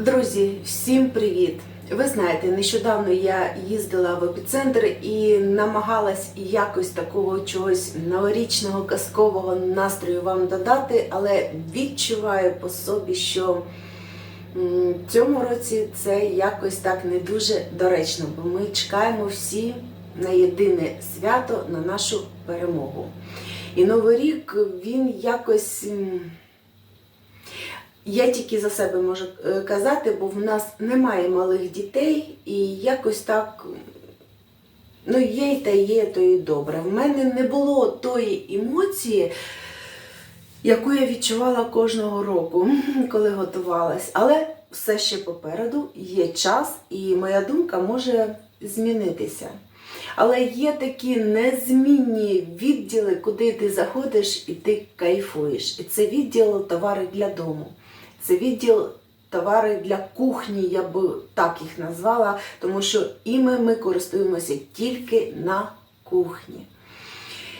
Друзі, всім привіт! Ви знаєте, нещодавно я їздила в епіцентр і намагалась якось такого чогось новорічного казкового настрою вам додати, але відчуваю по собі, що цьому році це якось так не дуже доречно, бо ми чекаємо всі на єдине свято на нашу перемогу. І Новий рік він якось. Я тільки за себе можу е, казати, бо в нас немає малих дітей, і якось так, ну, є та є, то і добре. В мене не було тої емоції, яку я відчувала кожного року, коли готувалась. Але все ще попереду є час, і моя думка може змінитися. Але є такі незмінні відділи, куди ти заходиш і ти кайфуєш. І це відділ товари для дому. Це відділ товари для кухні, я би так їх назвала, тому що іми ми користуємося тільки на кухні.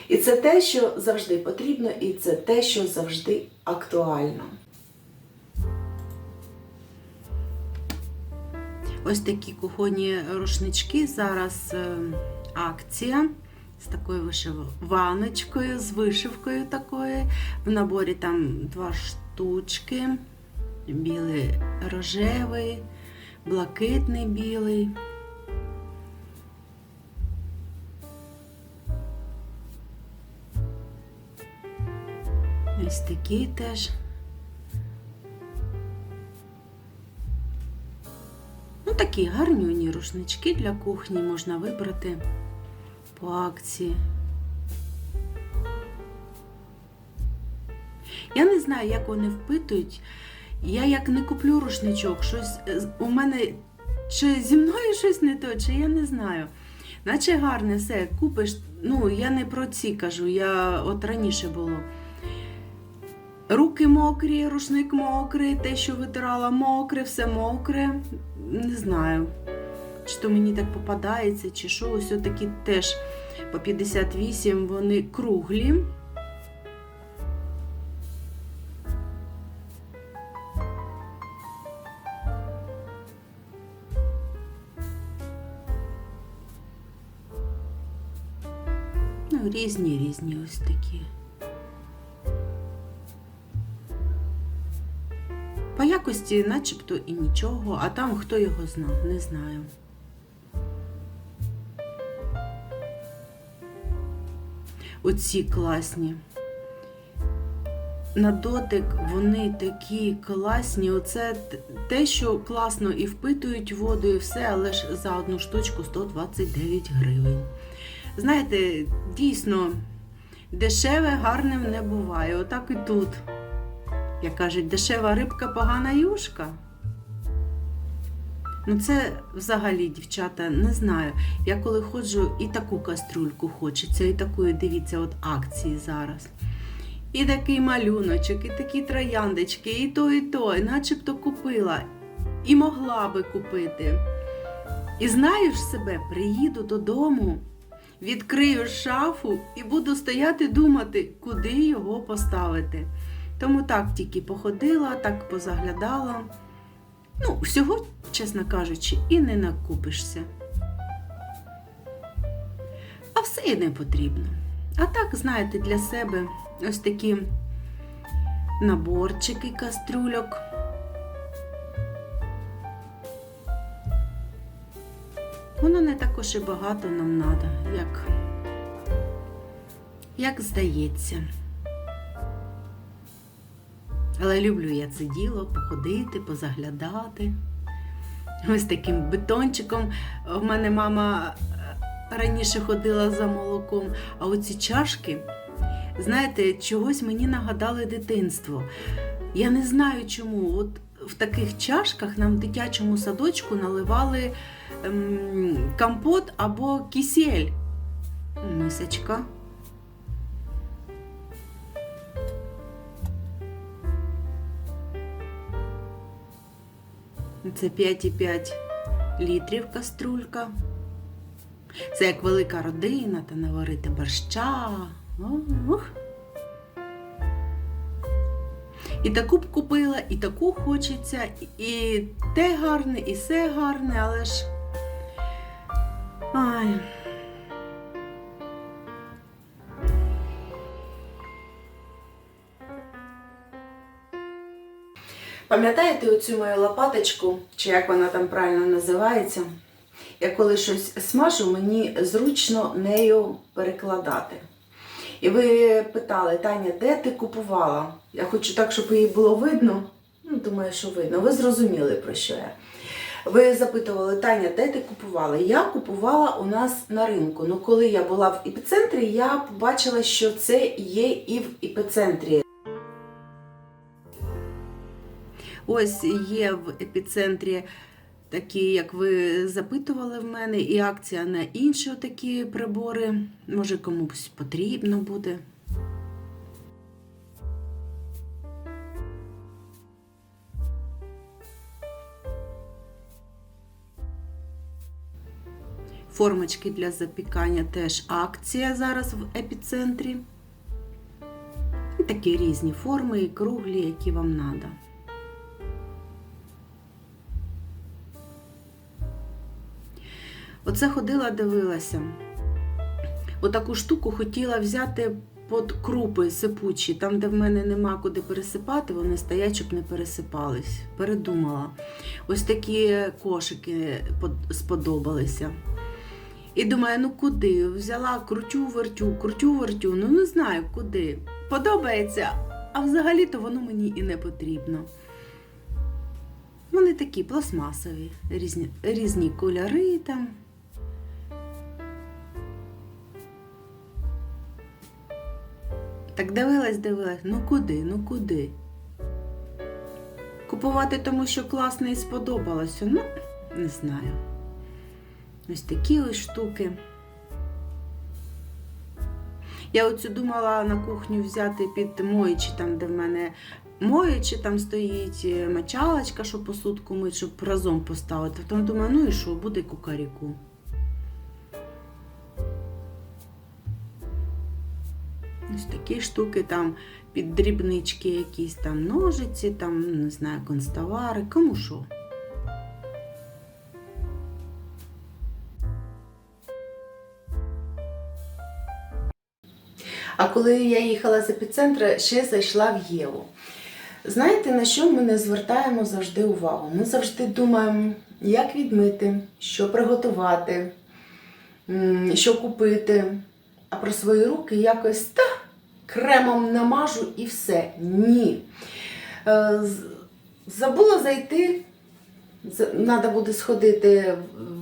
І це те, що завжди потрібно, і це те, що завжди актуально. Ось такі кухонні рушнички. Зараз е, акція з такою вишиваночкою, з вишивкою такою. В наборі там два штучки. Білий рожевий, блакитний білий. Ось такі теж. Ну, такі гарнюні рушнички для кухні можна вибрати по акції. Я не знаю, як вони впитують. Я як не куплю рушничок, щось е, у мене чи зі мною щось не то, чи я не знаю. Наче гарне все, купиш. Ну, я не про ці кажу, я от раніше було. Руки мокрі, рушник мокрий, те, що витирала, мокре, все мокре. Не знаю, чи то мені так попадається, чи що. Ось такі теж по 58 вони круглі. Ну, різні, різні ось такі. По якості начебто і нічого, а там хто його знав, не знаю. Оці класні. На дотик вони такі класні. Оце те, що класно і впитують воду, і все, але ж за одну штучку 129 гривень. Знаєте, дійсно, дешеве гарним не буває. Отак і тут. Як кажуть, дешева рибка, погана юшка. Ну, це взагалі, дівчата, не знаю. Я коли ходжу, і таку каструльку хочеться, і такої, дивіться, от акції зараз. І такий малюночок, і такі трояндочки, і то, і то, і начебто купила, і могла би купити. І знаєш себе, приїду додому, відкрию шафу і буду стояти думати, куди його поставити. Тому так тільки походила, так позаглядала. Ну, всього, чесно кажучи, і не накупишся. А все і не потрібно. А так, знаєте, для себе ось такі наборчики кастрюльок. Воно не також і багато нам треба, як, як здається. Але люблю я це діло походити, позаглядати. Ось таким бетончиком. В мене мама раніше ходила за молоком, а оці чашки, знаєте, чогось мені нагадали дитинство. Я не знаю чому. От в таких чашках нам в дитячому садочку наливали ем, компот або кисель. Мисочка. Це 5,5 літрів каструлька. Це як велика родина, та наварити борща. Ух. І таку б купила, і таку хочеться, і те гарне, і все гарне, але ж. Ай. Пам'ятаєте оцю мою лопаточку, чи як вона там правильно називається? Я коли щось смажу, мені зручно нею перекладати. І ви питали, Таня, де ти купувала? Я хочу так, щоб її було видно. Ну, думаю, що видно. Ви зрозуміли, про що я. Ви запитували, Таня, де ти купувала? Я купувала у нас на ринку. Ну, коли я була в епіцентрі, я побачила, що це є і в епіцентрі. Ось є в епіцентрі такі, як ви запитували в мене, і акція на інші такі прибори. Може комусь потрібно буде. Формочки для запікання теж акція зараз в епіцентрі. І такі різні форми і круглі, які вам треба. Оце ходила, дивилася. Отаку штуку хотіла взяти під крупи сипучі, там, де в мене нема куди пересипати, вони стоять, щоб не пересипались. Передумала. Ось такі кошики сподобалися. І думаю, ну куди? Взяла, крутю, вертю, крутю, вертю, ну не знаю куди. Подобається, а взагалі-то воно мені і не потрібно. Вони такі пластмасові, різні, різні кольори там. Так дивилась, дивилась, ну куди, ну куди? Купувати тому, що класно і сподобалося, ну, не знаю. Ось такі ось штуки. Я оцю думала на кухню взяти під моючі, там, де в мене моючі, там стоїть е, мочалочка, щоб посудку мить, щоб разом поставити. Потім думаю, ну і що, буде кукаріку. Ось такі штуки там під дрібнички якісь там ножиці, там, не знаю, констовари, кому що. А коли я їхала з епіцентра, ще зайшла в Єву. Знаєте, на що ми не звертаємо завжди увагу? Ми завжди думаємо, як відмити, що приготувати, що купити. А про свої руки якось та кремом намажу і все. Ні. Е, Забула зайти. Треба буде сходити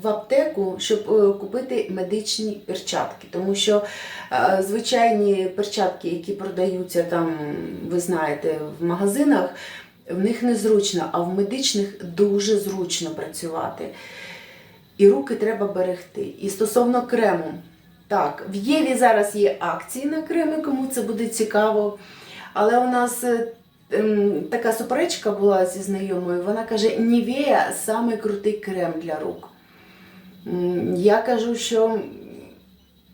в аптеку, щоб е, купити медичні перчатки. Тому що е, звичайні перчатки, які продаються там, ви знаєте, в магазинах, в них незручно, а в медичних дуже зручно працювати. І руки треба берегти. І стосовно крему, так, в Єві зараз є акції на креми, кому це буде цікаво. Але у нас е, ем, така суперечка була зі знайомою. Вона каже, Нівея самий крутий крем для рук. Я кажу, що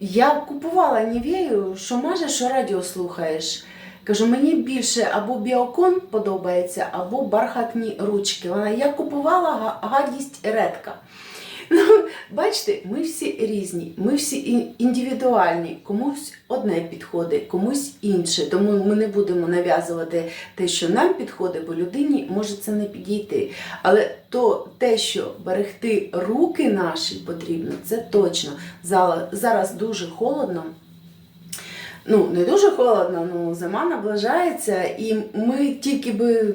я купувала Нівею, що мажеш, що радіо слухаєш. Кажу, мені більше або біокон подобається, або бархатні ручки. Вона я купувала гадість редка. Ну, бачите, ми всі різні, ми всі індивідуальні. Комусь одне підходить, комусь інше. Тому ми не будемо нав'язувати те, що нам підходить, бо людині може це не підійти. Але то те, що берегти руки наші потрібно, це точно. Зараз дуже холодно. Ну, не дуже холодно, ну зима наближається, і ми тільки би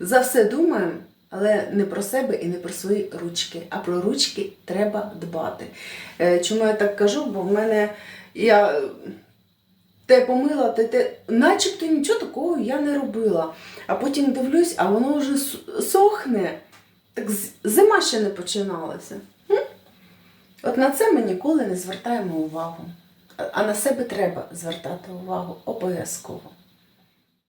за все думаємо, але не про себе і не про свої ручки. А про ручки треба дбати. Е, Чому я так кажу? Бо в мене я те помила, те, те, начебто нічого такого я не робила. А потім дивлюсь, а воно вже сохне. Так зима ще не починалася. От на це ми ніколи не звертаємо увагу. А- А на себе треба звертати увагу обов'язково.